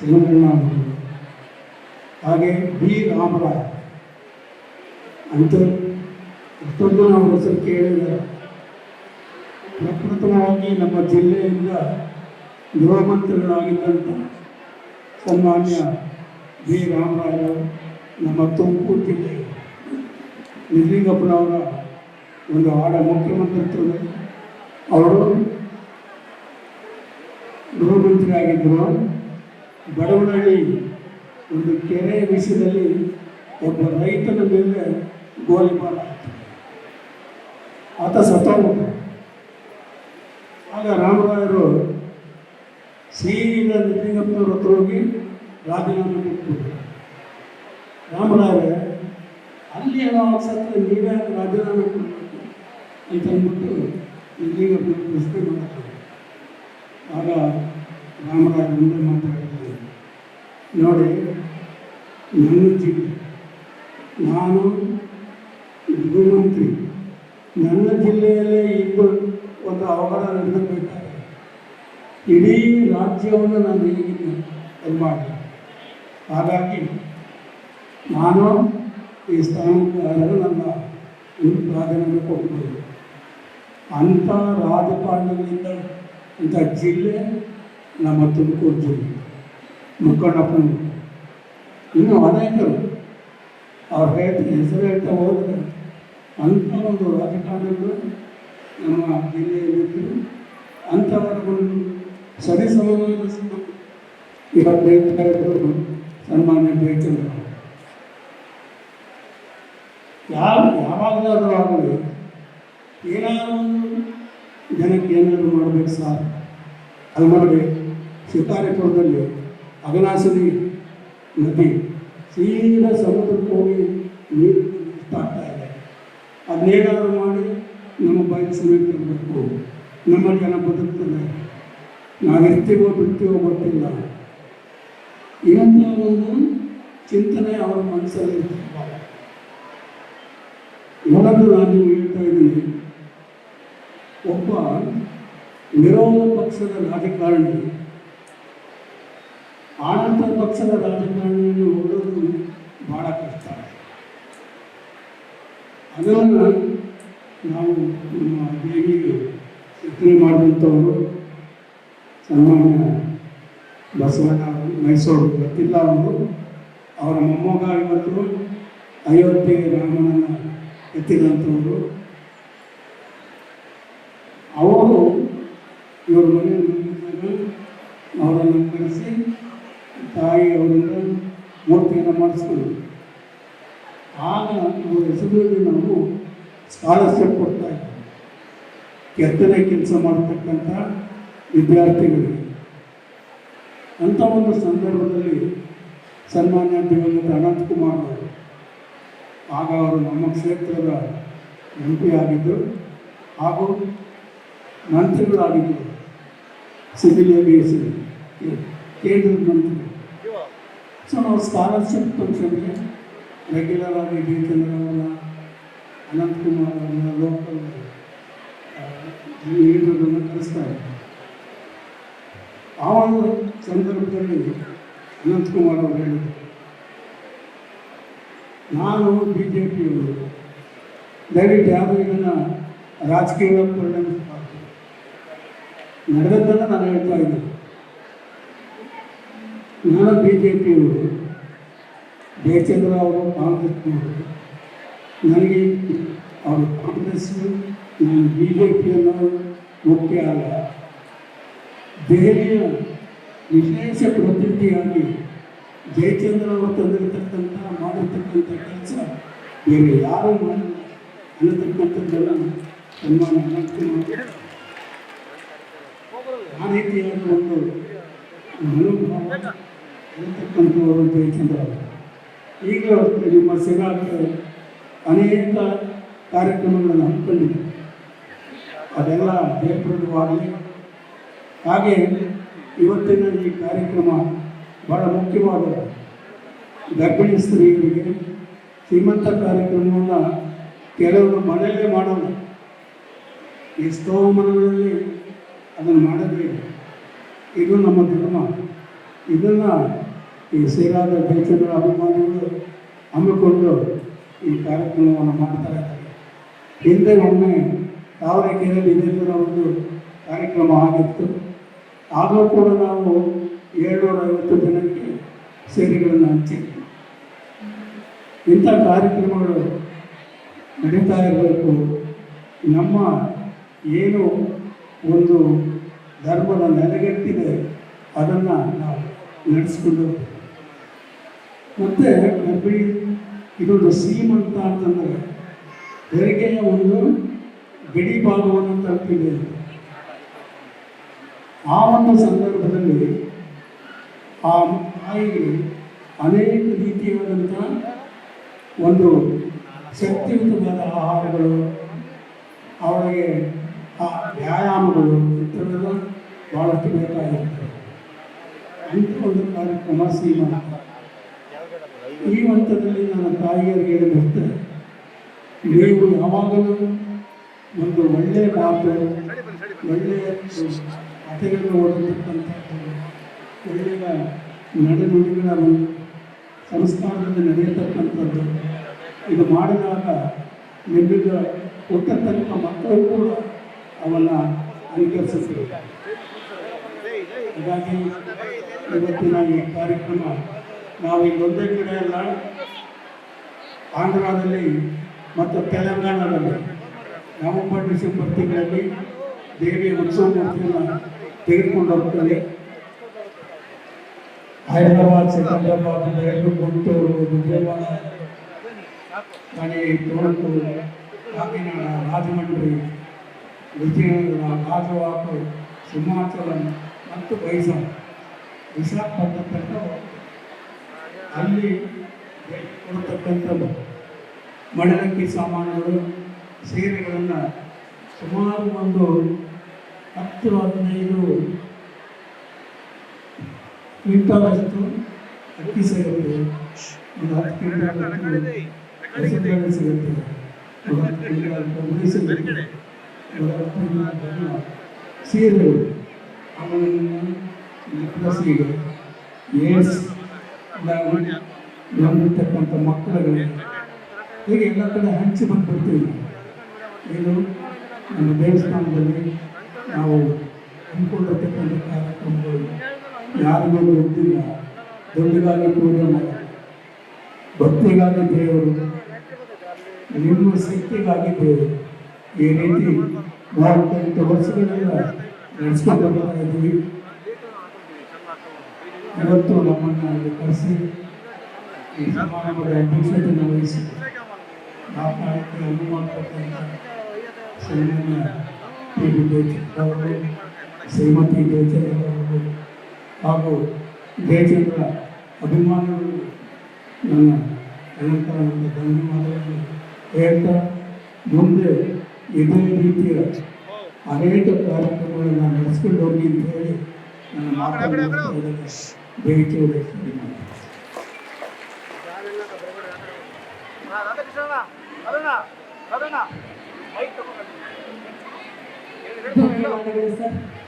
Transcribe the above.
ಚೆಲುವಣ್ಣ ಅವರು ಹಾಗೆ ಬಿ. ರಾಮರಾವ್. ಅಂತ ಇಷ್ಟೊಂದು ನಾವು ಹೆಸರು ಕೇಳಿದ ಪ್ರಪ್ರಥಮವಾಗಿ ನಮ್ಮ ಜಿಲ್ಲೆಯಿಂದ ಗೃಹಮಂತ್ರಿಗಳಾಗಿದ್ದಂಥ ಸನ್ಮಾನ್ಯ ಬಿ. ರಾಮರಾವ್ ನಮ್ಮ ತುಮಕೂರು ಜಿಲ್ಲೆ ನಿಜಲಿಂಗಪ್ಪನವರ ಒಂದು ಆಡ ಮುಖ್ಯಮಂತ್ರಿತ್ವದಲ್ಲಿ ಅವರು ಗೃಹ ಮಂತ್ರಿ ಆಗಿದ್ದರು ಬಡವನಹಳ್ಳಿ ಒಂದು ಕೆರೆ ವಿಷಯದಲ್ಲಿ ಒಬ್ಬ ರೈತನ ಮೇಲೆ ಗೋಲಿಬಾರ್ ಆತ ಸತ್ತೋಗ್ಬಿಟ್ಟ. ಆಗ ರಾಮರಾಯರು ಸೀದಾ ನಿಜಲಿಂಗಪ್ಪನವ್ರ ಹತ್ರ ಹೋಗಿ ರಾಜೀನಾಮೆ ಕೊಟ್ಬಿಟ್ರು ರಾಮರಾಯರೇ, ಅಲ್ಲಿ ಏನೋ ಸತ್ತ ನೀವೇ ರಾಜೀನಾಮೆ ಕೊಡಬೇಕು ಅಂತ ಅಂದ್ಬಿಟ್ಟು ನಿಜಲಿಂಗಪ್ಪನ ಪ್ರಶ್ನೆ ಮಾಡ್ತಾರೆ. ಆಗ ರಾಮರಾಯ ಮುಂದೆ ಮಾತಾಡಿದ್ದಾರೆ ನೋಡಿ, ನನ್ನ ಜಿಲ್ಲೆ ನಾನು ಗೃಹಮಂತ್ರಿ ನನ್ನ ಜಿಲ್ಲೆಯಲ್ಲೇ ಇಬ್ಬರು ಒಂದು ಅವಘಡ ನಡೆಸಬೇಕಾದ್ರೆ ಇಡೀ ರಾಜ್ಯವನ್ನು ನಾನು ಈಗಿನ ಇದು ಮಾಡಿ ಹಾಗಾಗಿ ನಾನು ಈ ಸ್ಥಾನಕ್ಕೆ ಅರ್ಹ ನನ್ನ ಪ್ರಾಧಾನ್ಯ ಕೊಡ್ಬೋದು ಅಂಥ ರಾಜಕಾರಣಗಳಿಂದ ಇಂಥ ಜಿಲ್ಲೆ ನಮ್ಮ ತುಮಕೂರು ಜಿಲ್ಲೆ. ಮುಖಂಡಪ್ಪನ ಇನ್ನು ಅನೇಕರು ಅವ್ರ ಹೇಳ್ತಾ ಹೆಸರು ಹೇಳ್ತಾ ಹೋದರೆ ಅಂಥ ಒಂದು ರಾಜಕಾರಣಿಗಳು ನಮ್ಮ ಜಿಲ್ಲೆಯಲ್ಲಿದ್ದರು ಅಂಥವರನ್ನು ಸರಿ ಸಮಾನಗೊಳಿಸಬೇಕು ಇವತ್ತು ಸನ್ಮಾನ್ಯ ಜಯಚಂದ್ರ ಯಾರು ಯಾವ ಯಾವಾಗಲಾದರೂ ಆಗಲಿ ಏನಾದರೂ ಒಂದು ಜನಕ್ಕೆ ಏನಾದರೂ ಮಾಡಬೇಕು ಸಾರ್. ಅದು ಮಾಡಬೇಕು. ಶಿಕಾರಿಪುರದಲ್ಲಿ ಅಗನಾಸನಿ ನದಿ ಸೀದಾ ಸಮುದ್ರಕ್ಕೆ ಹೋಗಿ ನೀರು ಆಗ್ತಾ ಇದೆ. ಅದನ್ನೇನಾದರೂ ಮಾಡಿ ನಮ್ಮ ಬಯಲು ಸಮೇತ ಇರಬೇಕು. ನಮ್ಮ ಜನ ಬದುಕ್ತದೆ. ನಾವಿರ್ತೀವೋ ಬಿಡ್ತೀವೋ ಗೊತ್ತಿಲ್ಲ. ಇಂಥ ಒಂದು ಚಿಂತನೆ ಅವರ ಮನಸ್ಸಲ್ಲಿ ಇರ್ತದೆ ಇನ್ನೊಂದು ನಾನು ಹೇಳ್ತಾ ಇದ್ದೀನಿ. ಒಬ್ಬ ವಿರೋಧ ಪಕ್ಷದ ರಾಜಕಾರಣಿ ಆಡಳಿತ ಪಕ್ಷದ ರಾಜಕಾರಣಿಯನ್ನು ನೋಡೋದು ಬಹಳ ಕಷ್ಟ ಅದನ್ನು ನಾವು ನಮ್ಮ ದೇವಿಗೆ ಚಿತ್ರ ಮಾಡಿದಂಥವರು ಸನ್ಮಾನ್ಯ ಬಸವಣ್ಣ ಮೈಸೂರು ಗೊತ್ತಿಲ್ಲ ಅವರು. ಅವರ ಮೊಮ್ಮಗ ಇವತ್ತು ಅಯೋಧ್ಯೆ ರಾಮನನ್ನು ಎತ್ತಿದಂಥವರು. ಅವರು ಇವರು ಮನೆ ಬಂದಾಗ ಅವರನ್ನು ಕರೆಸಿ ತಾಯಿ ಅವರಿಂದ ಮೂರ್ತಿಯನ್ನು ಮಾಡಿಸ್ಕೊಂಡು ಆಗ ಅವ್ರ ಹೆಸರಲ್ಲಿ ನಾವು ಸ್ಕಾಲರ್ಶಿಪ್ ಕೊಡ್ತಾ ಇದ್ದೀವಿ ಕೆತ್ತನೆ ಕೆಲಸ ಮಾಡತಕ್ಕಂಥ ವಿದ್ಯಾರ್ಥಿಗಳಿಗೆ. ಅಂಥ ಒಂದು ಸಂದರ್ಭದಲ್ಲಿ ಸನ್ಮಾನ್ಯ ದಿವಂಗತ ಅನಂತಕುಮಾರ್ ಅವರು, ಆಗ ಅವರು ನಮ್ಮ ಕ್ಷೇತ್ರದ ಎಂ ಪಿ ಆಗಿದ್ದರು. ಹಾಗೂ ಮಂತ್ರಿಗಳಾಗಿದ್ದರು. ಸಿವಿಲ್ ಏವಿಯೇಷನ್ ಕೇಂದ್ರದ ಮಂತ್ರಿ. ಸೊ ನಾವು ಸ್ಕಾಲರ್ಶಿಪ್ ಫಂಕ್ಷನ್ಗೆ ರೆಗ್ಯುಲರ್ ಆಗಿ ಜಯಚಂದ್ರ ಅವರ ಅನಂತಕುಮಾರ್ ಅವರ ಲೋಕಲ್ ಲೀಡರ್ಗಳನ್ನು ಕಲಿಸ್ತಾ ಇದ್ದೆ ಆ ಒಂದು ಸಂದರ್ಭದಲ್ಲಿ ಅನಂತಕುಮಾರ್ ಅವರು ಹೇಳಿದರು, ನಾನು ಬಿ ಜೆ ಪಿಯವರು ದಯವಿಟ್ಟು ಯಾರು ಇದನ್ನು ರಾಜಕೀಯ ಪರಿಣಾಮ ನಡೆದದ್ದನ್ನು ನಾನು ಹೇಳ್ತಾ ಇದ್ದೀನಿ. ನಾನು ಬಿ ಜೆ ಪಿಯವರು ಜಯಚಂದ್ರ ಅವರು ಕಾಂಗ್ರೆಸ್ನವರು ನನಗೆ ಅವರು ಕಾಂಗ್ರೆಸ್ ನಾನು ಬಿ ಜೆ ಪಿಯನ್ನು ಮುಖ್ಯ ಅಲ್ಲ. ದೆಹಲಿಯ ವಿಶೇಷ ಪ್ರತಿನಿಧಿಯಾಗಿ ಜಯಚಂದ್ರ ಅವರು ತಂದಿರತಕ್ಕಂಥ ಮಾಡಿರ್ತಕ್ಕಂಥ ಕೆಲಸ ಬೇರೆ ಯಾರು ಅನ್ನತಕ್ಕಂಥದ್ದೆಲ್ಲ ಅನಂತಕುಮಾರ್ ಆ ರೀತಿಯಾದ ಒಂದು ಮನೋಭಾವ ಇರತಕ್ಕಂಥವರು ಜಯಚಂದ್ರ ಅವರು ಈಗ ನಿಮ್ಮ ಸಿಗಾಕ್ಕೆ ಅನೇಕ ಕಾರ್ಯಕ್ರಮಗಳನ್ನು ಹಮ್ಮಿಕೊಂಡಿದೆ. ಅದೆಲ್ಲ ಜಯಪ್ರದವಾಗಲಿ. ಹಾಗೆ ಇವತ್ತಿನ ಈ ಕಾರ್ಯಕ್ರಮ ಬಹಳ ಮುಖ್ಯವಾದ ಗರ್ಭಿಣಿ ಸ್ತ್ರೀಯರಿಗೆ ಶ್ರೀಮಂತ ಕಾರ್ಯಕ್ರಮವನ್ನು ಕೆಲವರು ಮನೆಯಲ್ಲೇ ಮಾಡೋಣ ಈ ಮನೆಗಳಲ್ಲಿ ಅದನ್ನು ಮಾಡಬೇಕು ಇದು ನಮ್ಮ ಧರ್ಮ. ಇದನ್ನು ಈ ಸೇರಾದ ಜಯಚಂದ್ರ ಅಭಿಮಾನಿಗಳು ಹಮ್ಮಿಕೊಂಡು ಈ ಕಾರ್ಯಕ್ರಮವನ್ನು ಮಾಡ್ತಾ ಇದ್ದಾರೆ ಹಿಂದೆ ಒಮ್ಮೆ ತಾವರೆಕೆರೆಯಲ್ಲಿ ಇದೇ ಒಂದು ಕಾರ್ಯಕ್ರಮ ಆಗಿತ್ತು. ಆಗಲೂ ಕೂಡ ನಾವು ಏಳ್ನೂರ ಐವತ್ತು ಜನಕ್ಕೆ ಸೇರಿಗಳನ್ನು ಹಂಚಿದ್ವಿ. ಇಂಥ ಕಾರ್ಯಕ್ರಮಗಳು ನಡೀತಾ ಇರಬೇಕು. ನಮ್ಮ ಏನು ಒಂದು ಧರ್ಮದ ನೆಲೆಗಟ್ಟಿದೆ, ಅದನ್ನು ನಾವು ನಡೆಸ್ಕೊಂಡು. ಮತ್ತೆ ಗರ್ಭಿಣಿ ಇದೊಂದು ಸೀಮಂತ ಅಂತಂದರೆ ಹೆರಿಗೆಯ ಒಂದು ಗಡಿ ಭಾಗವನ್ನು ತಲುಪಿದೆ. ಆ ಒಂದು ಸಂದರ್ಭದಲ್ಲಿ ಆ ತಾಯಿಗೆ ಅನೇಕ ರೀತಿಯಾದಂಥ ಒಂದು ಶಕ್ತಿಯುತವಾದ ಆಹಾರಗಳು, ಅವಳಿಗೆ ಆ ವ್ಯಾಯಾಮಗಳು ಇಂಥವೆಲ್ಲ ಭಾಳಷ್ಟು ಬೇಕಾಗಿರ್ತದೆ ಅಂತ ಒಂದು ಕಾರ್ಯಕ್ರಮ ಸೀಮಂತ ಈ ಹಂತದಲ್ಲಿ ನನ್ನ ತಾಯಿಯರಿಗೆ ಹೇಳಿದಂತೆ ನೀವು ಯಾವಾಗಲೂ ಒಂದು ಒಳ್ಳೆಯ ಮಾತು ಒಳ್ಳೆಯ ಕಥೆಗಳನ್ನು ಓದಿರ್ತಕ್ಕಂಥ ಒಳ್ಳೆಯ ನಡೆನುಡಿಗಳ ಒಂದು ಸಂಸ್ಥಾನದಿಂದ ನಡೆಯತಕ್ಕಂಥದ್ದು, ಇದು ಮಾಡಿದಾಗ ನಿಮ್ಮಿಂದ ಹುಟ್ಟತಕ್ಕ ಮಕ್ಕಳು ಕೂಡ ಅವನ್ನು ಅನುಕರಿಸುತ್ತಾರೆ ಹಾಗಾಗಿ ಇವತ್ತಿನ ಈ ಕಾರ್ಯಕ್ರಮ ನಾವು ಈಗ ಒಂದೇ ಕಡೆ ಅಲ್ಲ, ಆಂಧ್ರದಲ್ಲಿ ಮತ್ತು ತೆಲಂಗಾಣದಲ್ಲಿ ನವೆಂಬರ್ ಡಿಸೆಂಬರ್ ತಿಂಗಳಲ್ಲಿ ದೇವಿಯ ಉತ್ಸವ ಮೂರ್ತಿಯನ್ನು ತೆಗೆದುಕೊಂಡು ಹೋಗ್ತಾರೆ ಹೈದರಾಬಾದ್, ಸಿಕಂದ್ರಾಬಾದ್ ಎರಡು ಗುಂಟೂರು, ವಿಜಯವಾಡ ಮನೆ ತುಮಕೂರು ಕಾಕಿನಾಡ ರಾಜಮಂಡ್ರಿ, ವಿಜಯನಗರ ಕಾಜವಾಕು ಸಿಂಹಾಚಲ ಮತ್ತು ಬೈಸಾ ವಿಶಾಖಪಟ್ಟಣ ಅಲ್ಲಿ ಕೊಡ್ತಕ್ಕಂಥ ಮಡಲಕ್ಕಿ ಸಾಮಾನುಗಳು, ಸೀರೆಗಳನ್ನು ಸುಮಾರು ಒಂದು ಹತ್ತು, ಹದಿನೈದು ಕ್ವಿಂಟಾಲಷ್ಟು ಅಕ್ಕಿ ಸಿಗುತ್ತೆ. ಒಂದು ಹತ್ತು ಕ್ವಿಂಟಾಲ್ ಸಿಗುತ್ತೆ. ಹತ್ತು ಸೀರೆಗಳು. ಆಮೇಲೆ ನೆಕ್ಲಸ್ಸಿಗೆ ಏಡ್ಸ್ ಬಂದಿರ್ತಕ್ಕಂಥ ಮಕ್ಕಳಲ್ಲಿ ಹೀಗೆ ಎಲ್ಲ ಕಡೆ ಹಂಚಿ ಬಂದ್ಬಿಡ್ತೀವಿ. ಇದು ನಮ್ಮ ದೇವಸ್ಥಾನದಲ್ಲಿ ನಾವು ಹಮ್ಮಿಕೊಂಡಿರ್ತಕ್ಕಂಥ ಕಾರ್ಯಕ್ರಮಗಳು ಯಾರಿಗೂ ಗೊತ್ತಿಲ್ಲ. ದುಡ್ಡಿಗಾಗಿ ಮಾಡಲ್ಲ. ಭಕ್ತಿಗಾಗಿ ದೇವರು, ನಿಮ್ಮ ಶಕ್ತಿಗಾಗಿ ದೇವರು. ಈ ರೀತಿ ಮೂವತ್ತೆಂಟು ವರ್ಷಗಳಿಂದ ನಡೆಸ್ಕೊಂಡು ಬರ್ತಾ ಇದ್ದೀವಿ. ಇವತ್ತು ನಮ್ಮನ್ನು ಅಲ್ಲಿ ಕರೆಸಿ ಈ ಸಮಾರಂಭದ ಅಧ್ಯಕ್ಷತೆಯನ್ನು ವಹಿಸಿ ಮಾತನಾಡಕ್ಕೆ ಅನುವು ಮಾಡಿಕೊಟ್ಟಂಥ ಸನ್ಮಾನ್ಯ ಜಯಚಂದ್ರ ಅವರು, ಶ್ರೀಮತಿ ಜಯಚಂದ್ರ ಅವರು ಹಾಗೂ ಜಯಚಂದ್ರ ಅಭಿಮಾನಿಗಳು ನನ್ನ ಅನಂತರವಾದ ಧನ್ಯವಾದಗಳನ್ನು ಹೇಳ್ತಾ ಮುಂದೆ ಇದೇ ರೀತಿಯ ಅನೇಕ ಕಾರ್ಯಕ್ರಮಗಳನ್ನು ನಡೆಸ್ಕೊಂಡು ಹೋಗಿ ಅಂತ ಹೇಳಿ 勉強できるな。Thank you, Madam Minister.